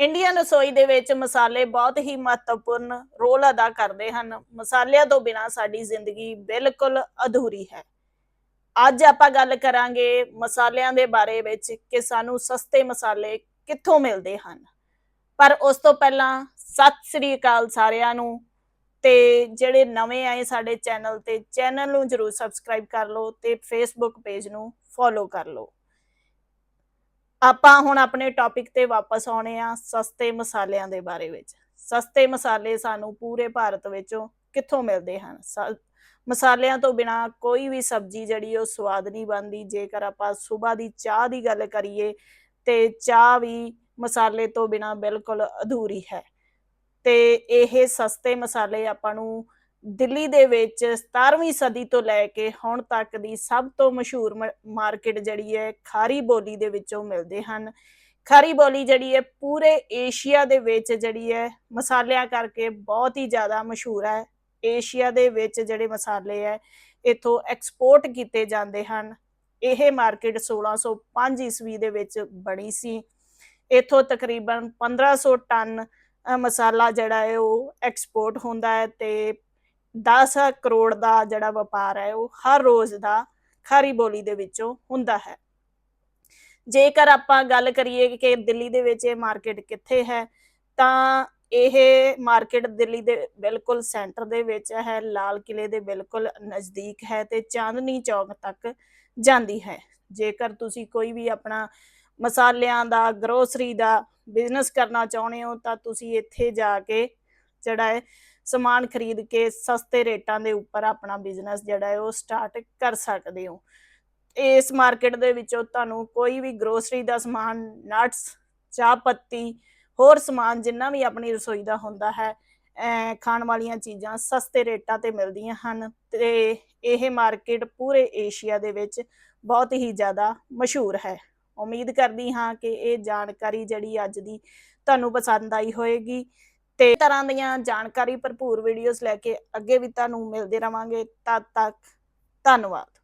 Indian ਰਸੋਈ ਦੇ ਵਿੱਚ ਮਸਾਲੇ ਬਹੁਤ ਹੀ ਮਹੱਤਵਪੂਰਨ ਰੋਲ ਅਦਾ ਕਰਦੇ ਹਨ। ਮਸਾਲਿਆਂ ਤੋਂ ਬਿਨਾ ਸਾਡੀ ਜ਼ਿੰਦਗੀ ਬਿਲਕੁਲ ਅਧੂਰੀ ਹੈ। ਅੱਜ ਆਪਾਂ ਗੱਲ ਕਰਾਂਗੇ ਮਸਾਲਿਆਂ ਦੇ ਬਾਰੇ ਵਿੱਚ ਕਿ ਸਾਨੂੰ ਸਸਤੇ ਮਸਾਲੇ ਕਿੱਥੋਂ ਮਿਲਦੇ ਹਨ। ਪਰ ਉਸ ਤੋਂ ਪਹਿਲਾਂ ਸਤਿ ਸ੍ਰੀ ਅਕਾਲ ਸਾਰਿਆਂ ਨੂੰ ਤੇ ਜਿਹੜੇ ਨਵੇਂ ਆਏ ਸਾਡੇ ਚੈਨਲ ਤੇ, ਚੈਨਲ ਨੂੰ ਜਰੂਰ ਸਬਸਕ੍ਰਾਈਬ ਕਰ ਲਓ ਤੇ ਫੇਸਬੁੱਕ ਪੇਜ ਨੂੰ ਫੋਲੋ ਕਰ ਲਓ। ਆਪਾਂ ਹੁਣ ਆਪਣੇ ਟੌਪਿਕ ਤੇ ਵਾਪਸ ਆਉਣੇ ਆ ਸਸਤੇ ਮਸਾਲਿਆਂ ਦੇ ਬਾਰੇ ਵਿੱਚ। ਸਸਤੇ ਮਸਾਲੇ ਸਾਨੂੰ ਪੂਰੇ ਭਾਰਤ ਵਿੱਚੋਂ ਕਿੱਥੋਂ ਮਿਲਦੇ ਹਨ? ਮਸਾਲਿਆਂ ਤੋਂ ਬਿਨਾ ਕੋਈ ਵੀ ਸਬਜ਼ੀ ਜਿਹੜੀ ਉਹ ਸਵਾਦ ਨਹੀਂ ਬਣਦੀ। ਜੇਕਰ ਆਪਾਂ ਸਵੇਰ ਦੀ ਚਾਹ ਦੀ ਗੱਲ ਕਰੀਏ, ਤੇ ਚਾਹ ਵੀ ਮਸਾਲੇ ਤੋਂ ਬਿਨਾ ਬਿਲਕੁਲ ਅਧੂਰੀ ਹੈ। ਤੇ ਇਹ ਸਸਤੇ ਮਸਾਲੇ ਆਪਾਂ ਨੂੰ ਦਿੱਲੀ ਦੇ ਵਿੱਚ 17ਵੀਂ ਸਦੀ ਤੋਂ ਲੈ ਕੇ ਹੁਣ ਤੱਕ ਦੀ ਸਭ ਤੋਂ ਮਸ਼ਹੂਰ ਮਾਰਕੀਟ ਜਿਹੜੀ ਹੈ, ਖਾਰੀ ਬੋਲੀ ਦੇ ਵਿੱਚੋਂ ਮਿਲਦੇ ਹਨ। ਖਾਰੀ ਬੋਲੀ ਜਿਹੜੀ ਹੈ, ਪੂਰੇ ਏਸ਼ੀਆ ਦੇ ਵਿੱਚ ਜਿਹੜੀ ਹੈ, ਮਸਾਲਿਆਂ ਕਰਕੇ ਬਹੁਤ ਹੀ ਜ਼ਿਆਦਾ ਮਸ਼ਹੂਰ ਹੈ। ਏਸ਼ੀਆ ਦੇ ਵਿੱਚ ਜਿਹੜੇ ਮਸਾਲੇ ਹੈ, ਇਥੋਂ ਐਕਸਪੋਰਟ ਕੀਤੇ ਜਾਂਦੇ ਹਨ। ਇਹ ਮਾਰਕੀਟ 1605 ਈਸਵੀ ਦੇ ਵਿੱਚ ਬਣੀ ਸੀ। ਇਥੋਂ ਤਕਰੀਬਨ 1500 ਟਨ ਮਸਾਲਾ ਜਿਹੜਾ ਹੈ, ਉਹ ਐਕਸਪੋਰਟ ਹੁੰਦਾ ਹੈ ਤੇ 10 ਕਰੋੜ ਦਾ ਜਿਹੜਾ ਵਪਾਰ ਹੈ, ਉਹ ਹਰ ਰੋਜ਼ ਦਾ ਖਾਰੀ ਬੋਲੀ ਦੇ ਵਿੱਚੋਂ ਹੁੰਦਾ ਹੈ। ਜੇਕਰ ਆਪਾਂ ਗੱਲ ਕਰੀਏ ਕਿ ਦਿੱਲੀ ਦੇ ਵਿੱਚ ਇਹ ਮਾਰਕੀਟ ਕਿੱਥੇ ਹੈ, ਤਾਂ ਇਹ ਮਾਰਕੀਟ ਦਿੱਲੀ ਦੇ ਬਿਲਕੁਲ ਸੈਂਟਰ ਦੇ ਵਿੱਚ ਹੈ, ਲਾਲ ਕਿਲੇ ਦੇ ਬਿਲਕੁਲ ਨਜ਼ਦੀਕ ਹੈ ਤੇ ਚਾਂਦਨੀ ਚੌਕ ਤੱਕ ਜਾਂਦੀ ਹੈ। ਜੇਕਰ ਤੁਸੀਂ ਕੋਈ ਵੀ ਆਪਣਾ ਮਸਾਲਿਆਂ ਦਾ ਗਰੋਸਰੀ ਦਾ ਬਿਜ਼ਨਸ ਕਰਨਾ ਚਾਹੁੰਦੇ ਹੋ, ਤਾਂ ਤੁਸੀਂ ਇੱਥੇ ਜਾ ਕੇ ਜਿਹੜਾ ਹੈ ਸਮਾਨ ਖਰੀਦ ਕੇ ਸਸਤੇ ਰੇਟਾਂ ਦੇ ਉੱਪਰ ਆਪਣਾ ਬਿਜ਼ਨਸ ਜਿਹੜਾ ਹੈ ਉਹ ਸਟਾਰਟ ਕਰ ਸਕਦੇ ਹੋ। ਇਸ ਮਾਰਕੀਟ ਦੇ ਵਿੱਚੋਂ ਤੁਹਾਨੂੰ ਕੋਈ ਵੀ ਗਰੋਸਰੀ ਦਾ ਸਮਾਨ ਨਟਸ ਚਾਹ ਪੱਤੀ, ਹੋਰ ਸਮਾਨ ਜਿੰਨਾ ਵੀ ਆਪਣੀ ਰਸੋਈ ਦਾ ਹੁੰਦਾ ਹੈ ਖਾਣ ਵਾਲੀਆਂ ਚੀਜ਼ਾਂ ਸਸਤੇ ਰੇਟਾਂ ਤੇ ਮਿਲਦੀਆਂ ਹਨ ਤੇ ਇਹ ਮਾਰਕੀਟ ਪੂਰੇ ਏਸ਼ੀਆ ਦੇ ਵਿੱਚ ਬਹੁਤ ਹੀ ਜ਼ਿਆਦਾ ਮਸ਼ਹੂਰ ਹੈ। ਉਮੀਦ ਕਰਦੀ ਹਾਂ ਕਿ ਇਹ ਜਾਣਕਾਰੀ ਜਿਹੜੀ ਅੱਜ ਦੀ ਤੁਹਾਨੂੰ ਪਸੰਦ ਆਈ ਹੋਵੇਗੀ ਤੇ ਤਰ੍ਹਾਂ ਦੀਆਂ ਜਾਣਕਾਰੀ ਭਰਪੂਰ ਵੀਡੀਓਜ਼ ਲੈ ਕੇ ਅੱਗੇ ਵੀ ਤੁਹਾਨੂੰ ਮਿਲਦੇ ਰਵਾਂਗੇ। ਤਦ ਤੱਕ ਧੰਨਵਾਦ।